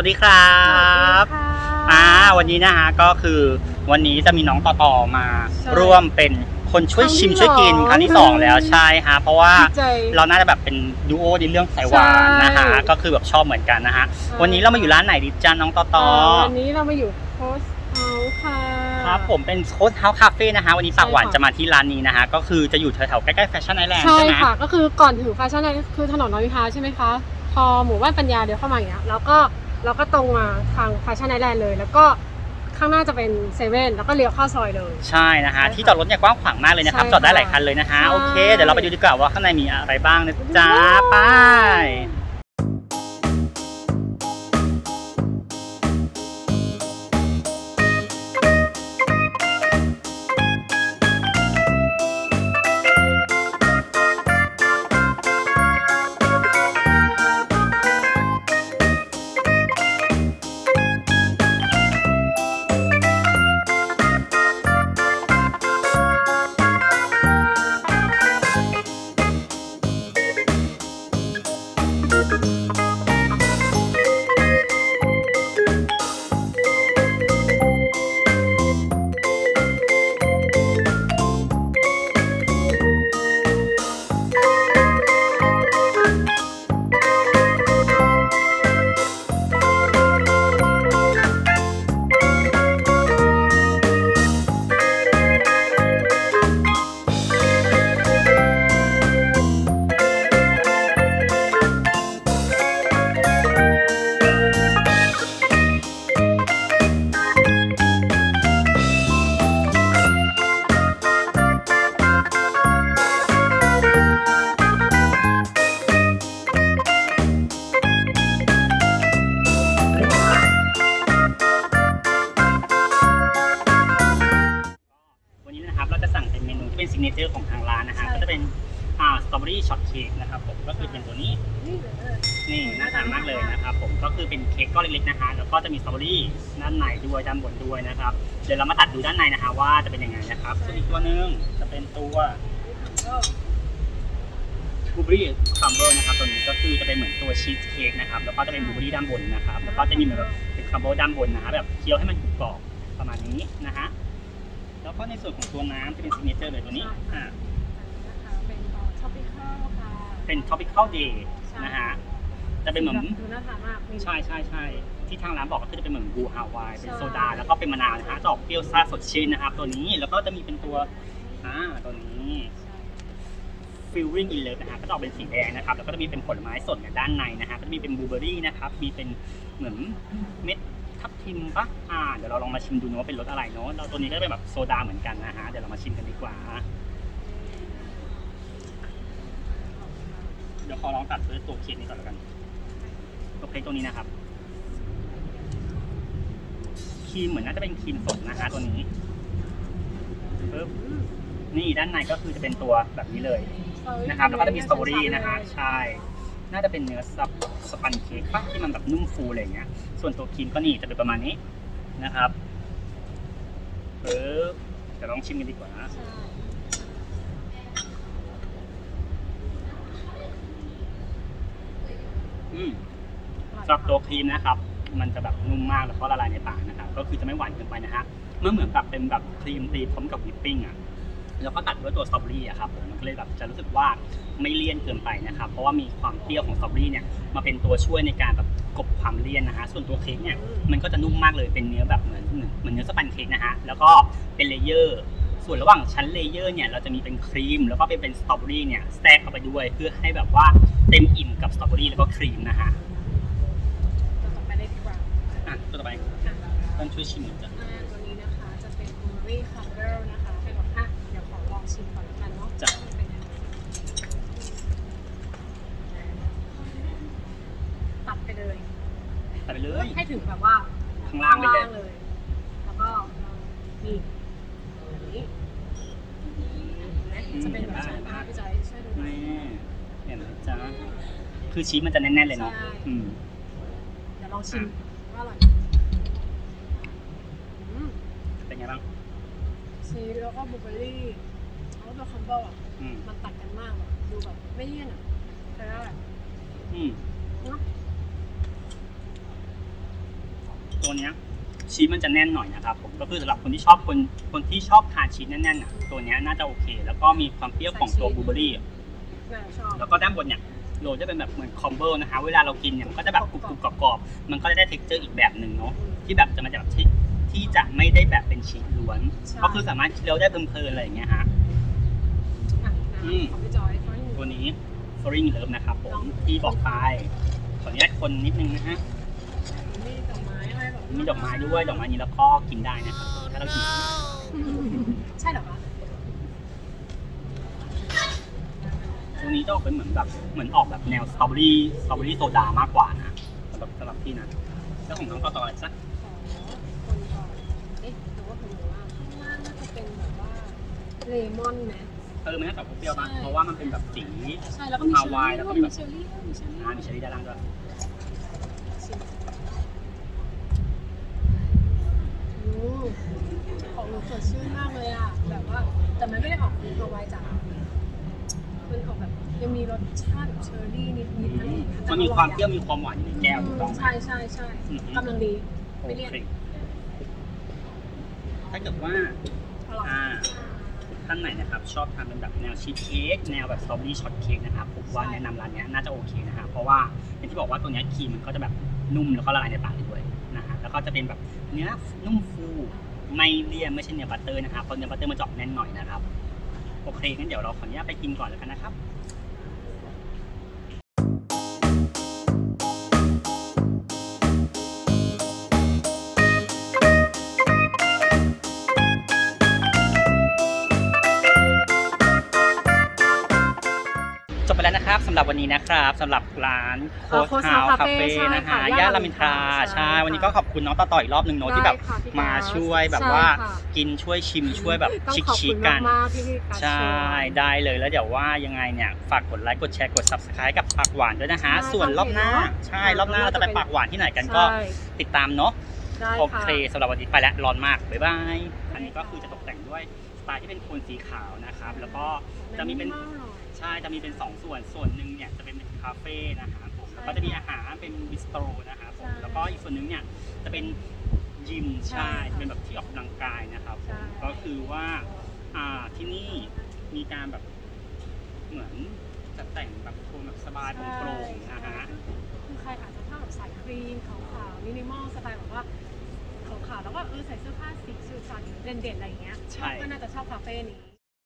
วัสดีครับสวัสดีค่ะอ่าวันนี้นะฮะก็คือวันนี้จะมีน้องต่อต่อมาใช่ร่วมเป็นคนช่วยชิมครั้งที่ช่วยกินสองครั้งที่สองแล้วใช่ฮะเพราะว่าดีใจเราน่าจะแบบเป็นดูโอในเรื่องสายหวานใช่นะฮะก็คือแบบชอบเหมือนกันนะฮะใช่วันนี้เรามาอยู่ร้านไหนดิจ้าน้องต่อต่อาวันนี้เรามาอยู่โพสเฮาส์ค่ะครับผมเป็นโค้ชเฮาส์คาเฟ่นะฮะวันนี้ปากหวานใช่ค่ะจะมาที่ร้านนี้นะฮะก็คือจะอยู่แถวๆใกล้ๆแฟชั่นไอแลนด์ใช่ใช่ไหมค่ะก็คือก่อนถึงแฟชั่นไอแลนด์คือถนนรามอินทราใช่ไหมคะพอหมู่บ้านปัญญาเดี๋ยวเข้ามาอย่างเงี้ยแล้วก็ เราก็ตรงมาทางแฟชั่นไอแลนด์เลย แล้วก็ข้างหน้าจะเป็นเซเว่นแล้วก็เลี้ยวเข้าซอยเลย ใช่นะฮะใช่ค่ะที่จอดรถเนี่ยกว้างขวางมากเลยนะครับ ใช่จอดได้ค่ะหลายคันเลยนะฮะใช่โอเคเดี๋ยวเราไปดูดีกว่าว่าข้างในมีอะไรบ้างนะจ๊ะว้าวไป ก็คือเป็นเค้กก้อนเล็กๆนะฮะแล้วก็จะมีสตรอเบอรี่ด้านในด้วยด้านบนด้วยนะครับเดี๋ยวเรามาตัดดูด้านในนะฮะว่าจะเป็นยังไงนะครับส่วนอีกตัวหนึงจะเป็นตัวบลูเบอรี่ครัมเบิลนะครับตัวนี้ก็คือจะเป็นเหมือนตัวชีสเค้กนะครับแล้วก็จะเป็นบลูเบอรี่ด้านบนนะครับแล้วก็จะมีเหมือนแบบเป็นครัมเบิลด้านบนนะฮะแบบเคี้ยวให้มันกรอบๆประมาณนี้นะฮะแล้วก็ในส่วนของตัวน้ำจะเป็นซิกเนเจอร์เลยตัวนี้อ่านะคะเป็นท็อปปิ้ข้าวค่ะเป็น tropical day ใช่นะฮะ จะเป็นเหมือนดูน่าทานมากมี ใช่ใช่ใช่ที่ทางร้านบอกก็คือจะเป็นเหมือนบูฮาวายเป็นใช่โซดา แล้วก็เป็นมะนาวนะฮะจะออกเปรี้ยวซ่าสดชื่นนะครับตัวนี้แล้วก็จะมีเป็นตัวอ่าตัวนี้ feeling in love นะฮะก็จะออกเป็นสีแดงนะครับแล้วก็จะมีเป็นผลไม้สดในด้านในนะฮะก็จะมีเป็นบลูเบอร์รี่นะครับมีเป็นเหมือนเม็ดทับทิมปะอ่าเดี๋ยวเราลองมาชิมดูเนอะว่าเป็นรสอะไรเนาะเราตัวนี้ก็จะเป็นแบบโซดาเหมือนกันนะฮะเดี๋ยวเรามาชิมกันดีกว่า เดี๋ยวขอลองตัดด้วยตัวเค้กนี้ก่อนแล้วกัน ตัวเค้กตัวนี้นะครับครีมเหมือนน่าจะเป็นครีมสดนะฮะตัวนี้ปึ๊บนี่ด้านในก็คือจะเป็นตัวแบบนี้เลยนะครับ แล้วก็จะมีสตรอเบอรี่นะฮะใช่ น่าจะเป็นเนื้อซับสปันเค้กปะที่มันแบบนุ่มฟูอะไรอย่างเงี้ย ส่วนตัวครีมก็นี่จะเป็นประมาณนี้นะครับปึ๊บเดี๋ยวลองชิมกันดีกว่านะใช่อืม สำหรับตัวครีมนะครับ มันจะแบบนุ่มมากแล้วก็ละลายในปากนะครับ ก็คือจะไม่หวานเกินไปนะฮะเมื่อเหมือนกับเป็นแบบครีมตีพร้อมกับวิปปิ้งอะ แล้วก็ตัดด้วยตัวสตรอเบอรี่อะครับผมมันก็เลยแบบจะรู้สึกว่าไม่เลี่ยนเกินไปนะครับ เพราะว่ามีความเปรี้ยวของสตรอเบอรี่เนี่ยมาเป็นตัวช่วยในการแบบกบความเลี่ยนนะฮะ ส่วนตัวเค้กเนี่ยมันก็จะนุ่มมากเลย เป็นเนื้อแบบเหมือนเหมือนเนื้อสปันเค้กนะฮะ แล้วก็เป็นเลเยอร์ส่วนระหว่างชั้นเลเยอร์เนี่ยเราจะมีเป็นครีม แล้วก็เป็นเป็นสตรอเบอรี่เนี่ยแทรกเข้าไปด้วยเพื่อให้แบบว่าเต็มอิ่มกับสตรอเบอรี่แล้วก็ครีมนะฮะ ตัวต่อไปเลยดีกว่า อะ ตัวต่อไปอะต้องช่วยชิมหน่อยจ้ะอ่าตัวนี้นะคะจะเป็นบลูเบอรี่คัมเบิลนะคะเป็นแบบอะเดี๋ยวขอลองชิมก่อนแล้วกันเนาะจ้ะเป็นยังไงตัดไปเลย ตัดไปเลย ให้ถึงแบบว่าข้างล่างไปเลย เลย แล้วก็นี่แบบนี้เห็นไหมจะเป็นแบบใช่ไหมพี่ใจช่วยดูหน่อย นี่เห็นไหมจ๊ะคือชีสมันจะแน่นๆเลยเนาะใช่ อืม เดี๋ยวลองชิมว่าอร่อยอืม เป็นไง บ้างชีสแล้วก็บลูเบอร์รี่แล้วตัวคัมเบิลอะอืม มันตัดกันมากแบบดูแบบไม่เลี่ยนอะใช่ได้อืม เนาะตัวเนี้ยชีสมันจะแน่นหน่อยนะครับผมก็คือสำหรับคนที่ชอบคนคนที่ชอบทานชีสแน่นๆอะตัวเนี้ยน่าจะโอเค แล้วก็มีความเปรี้ยวของตัวบลูเบอร์รี่น่าชอบ แล้วก็ด้านบนเนี่ยโรยจะเป็นแบบเหมือนคอมโบนะคะเวลาเรากินเนี่ยมันก็จะแบบกรุบๆกรอบๆมันก็จะได้เท็กเจอร์อีกแบบหนึ่งเนาะที่แบบจะมาจากที่ ที่จะไม่ได้แบบเป็นชีสล้วน ใช่ ก็คือสามารถเคี้ยวได้เพลินๆอะไรอย่างเงี้ยฮะ อะอืม ของพี่จอยฟรตัวนี้ f r i n g Love นะครับผมที่บอกไปขออนุญาตคนนิดนึงนะฮะ มีดอกไม้อะไรแบบมีดอกไม้ด้วยดอกไม้นี้แล้วก็กินได้นะครับถ้าเรากินใช่เหรอคะตัวนี้จะออกเป็นเหมือนแบบเหมือนออกแบบแนวสตรอเบอรี่สตรอเบอรี่โซดามากกว่านะสำหรับสำหรับพี่นะแล้วของน้องก็ต่ออะไรสัก ขอคนก่อนเอ๊ะแต่ว่าผมว่าข้างล่างน่าจะเป็นแบบว่า เลมอนไหมเออมันน่าจะเปรี้ยวๆนะใช่ เพราะว่ามันเป็นแบบสี ใช่แล้วก็มีเชอฮาวายรี่แล้วก็ด้วยมีมีแบบเชอรี่ด้วยมีเชอรี่อ่ามีเชอร์รี่ด้านล่างด้วยชิมอืมของหนูสดชื่นมากเลยอะ แบบว่า แต่มันไม่ได้ออกฮาวายจ๋ามันออกแบบยังมีรสชาติแบบเชอร์รี่นิดๆอะไรอย่างเงี้ยแต่มันมีความอเปรี้ยวมีความหวานอยู่ในแก้วถูกต้องไหม ใช่ใช่ใช่อืม กำลังดีโอไม่เลี่ยนเคถ้าเกิดว่าอร่อยอ่า ท่านไหนนะครับชอบทานเป็นแบบแนวชีสเค้กแนวแบบสตรอเบอรี่ช็อตเค้กนะครับผมว่าแนะนำร้านเนี้ยน่าจะโอเคนะฮะเพราะว่าอย่างที่บอกว่าตัวเนี้ยครีมมันก็จะแบบนุ่มแล้วก็ละลายในปากได้ด้วยนะฮะแล้วก็จะเป็นแบบเนื้อนุ่มฟูไม่เลี่ยนไม่ใช่เนื้อบัตเตอร์นะครับเพราะเนื้อบัตเตอร์มันจะออกแน่นหน่อยนะครับโอเคงั้นเดี๋ยวเราขออนุญาตไปกินก่อนแล้วกันนะครับ จบไปแล้วนะครับสำหรับวันนี้นะครับสำหรับร้านโค้ช Coast เฮา House ส์คา Cafe เฟ่ใช่นะค่ะฮะย่านย่านรามอินทราใช่ใช่ค่ะวันนี้ก็ขอบคุณน้องต่อต่ออีกรอบหนึ่งเนาะที่แบบได้ค่ะพี่มาแก๊สช่วยแบบใช่ว่าค่ะ กินช่วยชิมช่วยแบบต้องชิคขอบชิคุณกัน มากๆที่พี่กัสใช่วยได้เลยแล้วเดี๋ยวว่ายังไงเนี่ยฝากกดไลค์กดแชร์กด subscribe กับปากหวานด้วยนะฮะใช่ส่วนรอบหน้าทำเพจเนอะใช่อ่ารอบหน้าเราจะไปรอบหน้าจะเป็นปากหวานที่ไหนกันก็ใช่ติดตามเนาะ ได้โอค่ะเคสำหรับวันนี้ไปแล้วร้อนมาก บ๊ายบาย อันนี้ก็คือจะตกแต่งด้วย สไตล์ที่เป็นโทนสีขาวนะครับ แล้วก็จะมีเป็นมากหน่อยใช่ จะมีเป็น 2 ส่วน ส่วนหนึ่งเนี่ยจะเป็นคาเฟ่นะครับผมแล้วก็จะมีอาหารเป็นบิสโตรนะครับผมใช่แล้วก็อีกส่วนหนึงเนี่ยจะเป็นยิม ใช่ ใช่ค่ะเป็นแบบที่ออกกำลังกายนะครับผใช่มก็คือว่าอ่าที่นี่มีการแบบเหมือนจัดแต่งแบบโทนแบบสบายโปร่งๆนะฮะ คือใครอาจจะชอบแบบสายครีมขาวๆมินิมอลสไตล์แบบว่า ขาวๆแล้วก็เออใส่เสื้อผ้าสีสูทสันเด่นๆอะไรอย่างเงี้ยใช่ ก็น่าจะชอบคาเฟ่นี้